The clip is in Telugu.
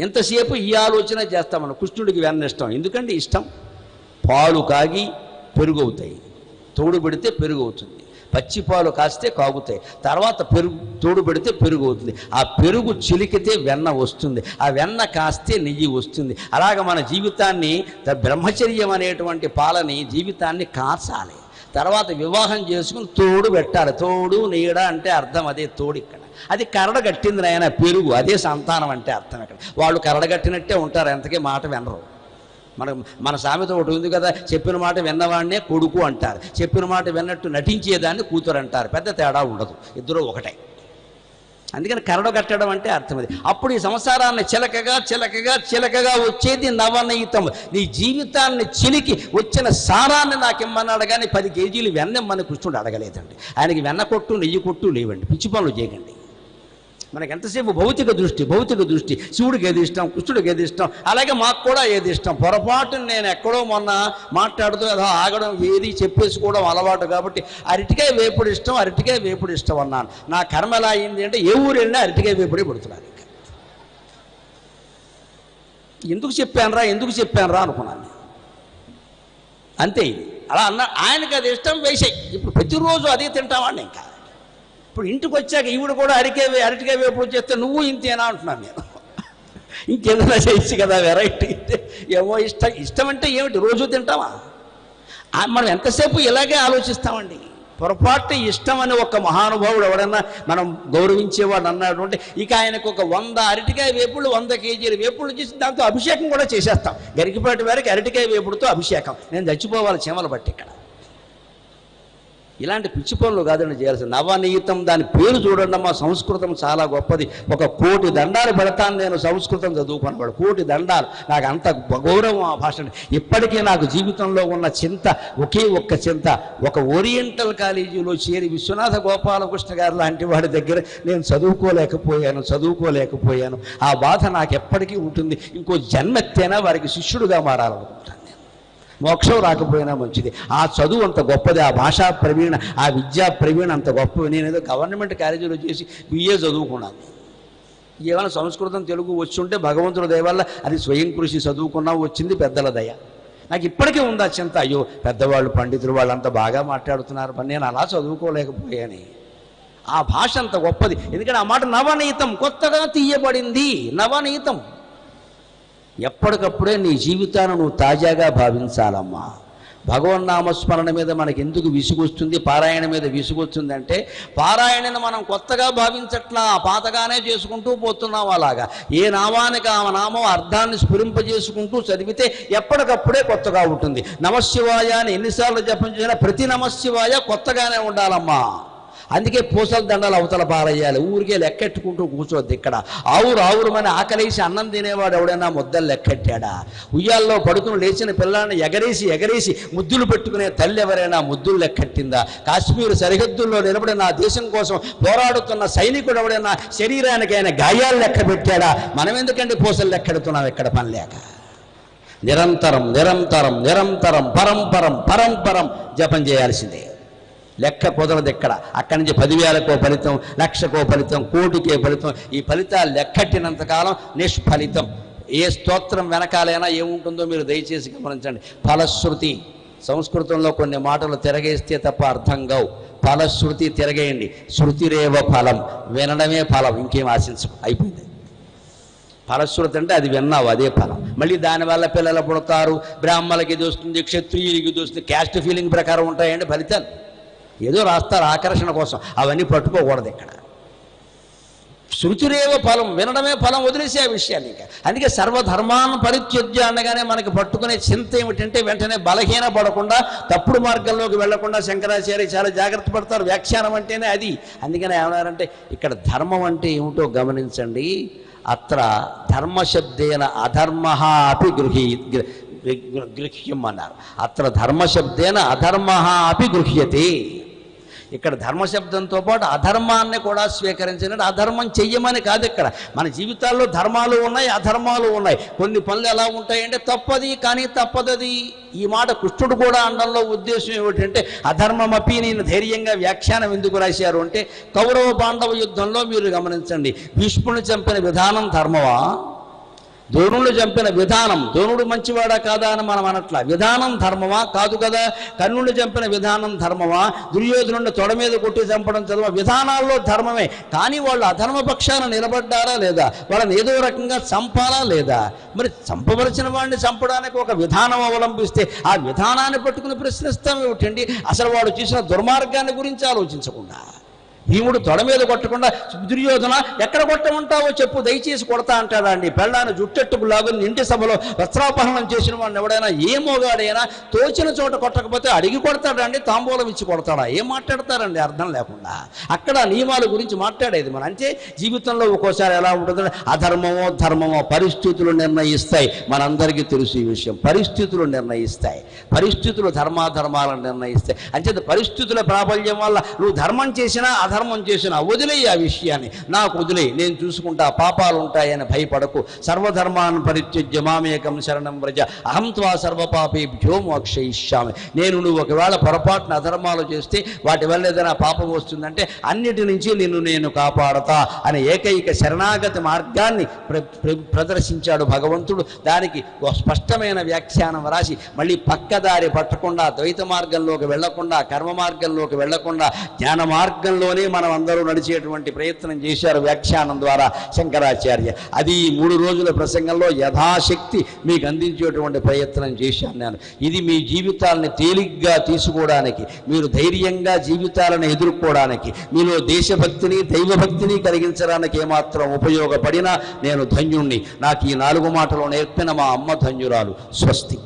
ఎంతసేపు ఈ ఆలోచన చేస్తాం మనం. కృష్ణుడికి వెన్న ఇష్టం. ఎందుకంటే ఇష్టం? పాలు కాగి పెరుగు అవుతాయి తోడు పెడితే పెరుగు అవుతుంది పచ్చి పాలు కాస్తే కాగుతాయి. తర్వాత పెరుగు తోడు పెడితే పెరుగు అవుతుంది ఆ పెరుగు చిలికితే వెన్న వస్తుంది. ఆ వెన్న కాస్తే నెయ్యి వస్తుంది. అలాగ మన జీవితాన్ని బ్రహ్మచర్యం అనేటువంటి పాలని జీవితాన్ని కాచాలి. తర్వాత వివాహం చేసుకుని తోడు పెట్టాలి. తోడు నీడ అంటే అర్థం అదే తోడు ఇక్కడ. అది కరడ కట్టింది నాయన పెరుగు. అదే సంతానం అంటే అర్థం ఇక్కడ. వాళ్ళు కరడ కట్టినట్టే ఉంటారు ఎంతకీ మాట వినరు. మన మన సామెత ఒకటి ఉంది కదా చెప్పిన మాట విన్నవాడినే కొడుకు అంటారు. చెప్పిన మాట విన్నట్టు నటించేదాన్ని కూతురు అంటారు. పెద్ద తేడా ఉండదు. ఇద్దరు ఒకటే. అందుకని కరడు కట్టడం అంటే అర్థం అది. అప్పుడు ఈ సంసారాన్ని చిలకగా చిలకగా చిలకగా వచ్చేది నవనీతం. నీ జీవితాన్ని చిలికి వచ్చిన సారాన్ని నాకు ఇమ్మన్నాడు కానీ పది కేజీలు వెన్నెమ్మని కూర్చుండి అడగలేదండి. ఆయనకి వెన్న కొట్టు నెయ్యి కొట్టు లేవండి. పిచ్చి పనులు చేయకండి. మనకి ఎంతసేపు భౌతిక దృష్టి భౌతిక దృష్టి? శివుడికి ఏది ఇష్టం? కృష్ణుడికి ఏది ఇష్టం? అలాగే మాకు కూడా ఏది ఇష్టం? పొరపాటు నేను ఎక్కడో మొన్న మాట్లాడుతూ ఏదో ఆగడం ఏది చెప్పేసుకోవడం అలవాటు కాబట్టి అరటికాయ వేపుడు ఇష్టం అరటికాయ వేపుడు ఇష్టం అన్నాను. నా కర్మ ఎలా అయింది అంటే ఏ ఊరు వెళ్ళినా అరటికాయ వేపుడే పడుతున్నాను ఇంకా. ఎందుకు చెప్పానురా ఎందుకు చెప్పానురా అనుకున్నాను అంతే ఇది. అలా అన్న ఆయనకి అది ఇష్టం వేసాయి ఇప్పుడు ప్రతిరోజు అదే తింటావాడిని ఇంకా. ఇప్పుడు ఇంటికి వచ్చాక ఈవిడ కూడా అరికేవే అరటికాయ వేపుడు చేస్తే నువ్వు ఇంతేనా అంటున్నాను నేను. ఇంకేదైనా చేయొచ్చు కదా వెరైటీ. ఏవో ఇష్టం ఇష్టం అంటే ఏమిటి? రోజు తింటావా మనం ఎంతసేపు ఇలాగే ఆలోచిస్తామండి? పొరపాటు ఇష్టం అని ఒక మహానుభావుడు ఎవడన్నా మనం గౌరవించేవాడు అన్నాడు అంటే ఇక ఆయనకు ఒక వంద అరటికాయ వేపుళ్ళు వంద కేజీల వేపుళ్ళు చేసి దాంతో అభిషేకం కూడా చేసేస్తాం. గరికిపాటి వారికి అరటికాయ వేపుడుతో అభిషేకం. నేను చచ్చిపోవాలి చీమలు బట్టి ఇక్కడ. ఇలాంటి పిచ్చి పనులు కాదండి చేయాల్సింది. నవనీతం దాని పేరు చూడండి మా సంస్కృతం చాలా గొప్పది. ఒక కోటి దండాలు పెడతాను నేను సంస్కృతం చదువుకున్నవాడు కోటి దండాలు. నాకు అంత గౌరవం ఆ భాష ఇప్పటికీ నాకు జీవితంలో ఉన్న చింత ఒకే ఒక్క చింత. ఒక ఓరియంటల్ కాలేజీలో చేరి విశ్వనాథ గోపాలకృష్ణ గారు లాంటి వాడి దగ్గర నేను చదువుకోలేకపోయాను చదువుకోలేకపోయాను. ఆ బాధ నాకు ఎప్పటికీ ఉంటుంది. ఇంకో జన్మెత్తైనా వారికి శిష్యుడుగా మారాలనుకుంటాను. మోక్షం రాకపోయినా మంచిది. ఆ చదువు అంత గొప్పది ఆ భాషా ప్రవీణ ఆ విద్యా ప్రవీణ అంత గొప్పది నేనేదో గవర్నమెంట్ కాలేజీలో చేసి బిఏ చదువుకున్నాను. ఏమైనా సంస్కృతం తెలుగు వచ్చి ఉంటే భగవంతుడి దయ వల్ల అది స్వయం కృషి చదువుకున్నా వచ్చింది పెద్దల దయ. నాకు ఇప్పటికే ఉంది ఆ చింత అయ్యో పెద్దవాళ్ళు పండితులు వాళ్ళంతా బాగా మాట్లాడుతున్నారు. పని నేను అలా చదువుకోలేకపోయాని. ఆ భాష అంత గొప్పది. ఎందుకంటే ఆ మాట నవనీతం కొత్తగా తీయబడింది. నవనీతం. ఎప్పటికప్పుడే నీ జీవితాన్ని నువ్వు తాజాగా భావించాలమ్మా. భగవన్నామస్మరణ మీద మనకి ఎందుకు విసుగొస్తుంది? పారాయణ మీద విసుగొస్తుంది అంటే పారాయణను మనం కొత్తగా భావించట్లా పాతగానే చేసుకుంటూ పోతున్నాం అలాగా. ఏ నామానికి ఆ నామం అర్థాన్ని స్ఫురింపజేసుకుంటూ చదివితే ఎప్పటికప్పుడే కొత్తగా ఉంటుంది. నమశివాయ అని ఎన్నిసార్లు జపం చేసినా ప్రతి నమశివాయ కొత్తగానే ఉండాలమ్మా. అందుకే పూసల దండలు అవతల పారేయాలి. ఊరికే లెక్కెట్టుకుంటూ కూర్చోద్ది ఇక్కడ. ఆవురు ఆవురు మన ఆకలేసి అన్నం తినేవాడు ఎవడైనా ముద్దలు లెక్కెట్టాడా? ఉయ్యాల్లో పడుకుని లేచిన పిల్లల్ని ఎగరేసి ఎగరేసి ముద్దులు పెట్టుకునే తల్లి ఎవరైనా ముద్దులు లెక్కెట్టిందా? కాశ్మీర్ సరిహద్దుల్లో నిలబడి నా దేశం కోసం పోరాడుతున్న సైనికుడు ఎవడైనా శరీరానికైనా గాయాలు లెక్క పెట్టాడా? మనం ఎందుకండి పూసలు లెక్కెడుతున్నాం ఇక్కడ పని లేక? నిరంతరం నిరంతరం నిరంతరం పరంపరం పరంపరం జపం చేయాల్సిందే. లెక్క కుదరదు ఎక్కడ అక్కడి నుంచి పదివేలకో ఫలితం లక్షకో ఫలితం కోటికే ఫలితం. ఈ ఫలితాలు లెక్కట్టినంతకాలం నిష్ఫలితం. ఏ స్తోత్రం వెనకాలైనా ఏముంటుందో మీరు దయచేసి గమనించండి. ఫలశ్రుతి. సంస్కృతంలో కొన్ని మాటలు తిరగేస్తే తప్ప అర్థం కావు. ఫలశ్రుతి తిరగేయండి. శృతిరేవ ఫలం. వినడమే ఫలం. ఇంకేం ఆశించు. అయిపోయింది. ఫలశ్రుతి అంటే అది విన్నావు అదే ఫలం. మళ్ళీ దానివల్ల పిల్లలు పుడతారు. బ్రాహ్మణులకి ఇది వస్తుంది క్షత్రియులకి ఇది వస్తుంది. క్యాస్ట్ ఫీలింగ్ ప్రకారం ఉంటాయండి ఫలితాలు. ఏదో రాస్తారు ఆకర్షణ కోసం. అవన్నీ పట్టుకోకూడదు ఇక్కడ. శృతిరేవ ఫలం వినడమే ఫలం వదిలేసే ఆ విషయాన్ని ఇంకా. అందుకే సర్వధర్మాన్ పరిత్యుద్య అనగానే మనకి పట్టుకునే చింత ఏమిటంటే వెంటనే బలహీన పడకుండా తప్పుడు మార్గంలోకి వెళ్ళకుండా శంకరాచార్య చాలా జాగ్రత్త పడతారు. వ్యాఖ్యానం అంటేనే అది. అందుకని ఏమన్నారంటే ఇక్కడ ధర్మం అంటే ఏమిటో గమనించండి. అత్ర ధర్మశబ్దేన అధర్మ అపి గృహీ గృహ్యం అన్నారు. అత్ర ధర్మశబ్దేన అధర్మ అపి గృహ్యతే. ఇక్కడ ధర్మశబ్దంతో పాటు అధర్మాన్ని కూడా స్వీకరించినట్టు అధర్మం చెయ్యమని కాదు ఇక్కడ. మన జీవితాల్లో ధర్మాలు ఉన్నాయి అధర్మాలు ఉన్నాయి. కొన్ని పనులు ఎలా ఉంటాయంటే తప్పది కానీ తప్పదది. ఈ మాట కృష్ణుడు కూడా అండంలో ఉద్దేశం ఏమిటంటే అధర్మమపి నేను ధైర్యంగా వ్యాఖ్యానం ఎందుకు రాశారు? అంటే కౌరవ పాండవ యుద్ధంలో మీరు గమనించండి. భీష్ముని చంపిన విధానం ధర్మవా ద్రోణుడు చంపిన విధానం ద్రోణుడు మంచివాడా కాదా అని మనం అనట్లా. విధానం ధర్మమా? కాదు కదా. కర్ణుడు చంపిన విధానం ధర్మమా? దుర్యోధనుడిని తొడ మీద కొట్టి చంపడం చదవ. విధానాల్లో ధర్మమే. కానీ వాళ్ళు అధర్మ పక్షాన నిలబడ్డారా లేదా? వాళ్ళని ఏదో రకంగా చంపాలా లేదా? మరి చంపవలసిన వాడిని చంపడానికి ఒక విధానం అవలంబిస్తే ఆ విధానాన్ని పట్టుకుని ప్రశ్నిస్తాం ఏమిటండి? అసలు వాడు చేసిన దుర్మార్గాన్ని గురించి ఆలోచించకుండా. భీముడు తొడ మీద కొట్టకుండా దుర్యోధన ఎక్కడ కొట్టమంటావో చెప్పు దయచేసి కొడతా అంటాడా అండి. పెళ్ళాన్ని జుట్టెట్టుకు లాగుని ఇంటి సభలో వస్త్రాపహరణం చేసిన వాడిని ఎవడైనా ఏ మోగాడైనా తోచిన చోట కొట్టకపోతే అడిగి కొడతాడండి తాంబూలం ఇచ్చి కొడతాడా? ఏం మాట్లాడతారండి? అర్థం లేకుండా. అక్కడ నియమాల గురించి మాట్లాడేది మన అంటే జీవితంలో ఒక్కోసారి ఎలా ఉంటుందో అధర్మమో ధర్మమో పరిస్థితులు నిర్ణయిస్తాయి. మనందరికీ తెలుసు ఈ విషయం. పరిస్థితులు నిర్ణయిస్తాయి. పరిస్థితులు ధర్మాధర్మాలను నిర్ణయిస్తాయి. అంచేత పరిస్థితుల ప్రాబల్యం వల్ల నువ్వు ధర్మం చేసినా అధర్మం చేసినా వదిలేయి ఆ విషయాన్ని. నాకు వదిలేయి. నేను చూసుకుంటా పాపాలు ఉంటాయని భయపడకు. సర్వధర్మాన్ని పరిత్యజ్య మామేకం శరణం వ్రజ. అహం త్వా సర్వపాపేభ్యో మోక్షయిష్యామి. నేను నువ్వు ఒకవేళ పొరపాటున అధర్మాలు చేస్తే వాటి వల్ల ఏదైనా పాపం వస్తుందంటే అన్నిటి నుంచి నిన్ను నేను కాపాడతా అనే ఏకైక శరణాగతి మార్గాన్ని ప్రదర్శించాడు భగవంతుడు. దానికి ఒక స్పష్టమైన వ్యాఖ్యానం రాసి మళ్ళీ పక్కదారి పట్టకుండా ద్వైత మార్గంలోకి వెళ్ళకుండా కర్మ మార్గంలోకి వెళ్ళకుండా జ్ఞాన మార్గంలోనే మనం అందరూ నడిచేటువంటి ప్రయత్నం చేశారు వ్యాఖ్యానం ద్వారా శంకరాచార్య. అది ఈ మూడు రోజుల ప్రసంగంలో యథాశక్తి మీకు అందించేటువంటి ప్రయత్నం చేశాను నేను. ఇది మీ జీవితాలని తేలిగ్గా తీసుకోవడానికి మీరు ధైర్యంగా జీవితాలను ఎదుర్కోవడానికి మీలో దేశభక్తిని దైవభక్తిని కలిగించడానికి ఏమాత్రం ఉపయోగపడినా నేను ధన్యుణ్ణి. నాకు ఈ నాలుగు మాటలు నేర్పిన మా అమ్మ ధన్యురాలు. స్వస్తి.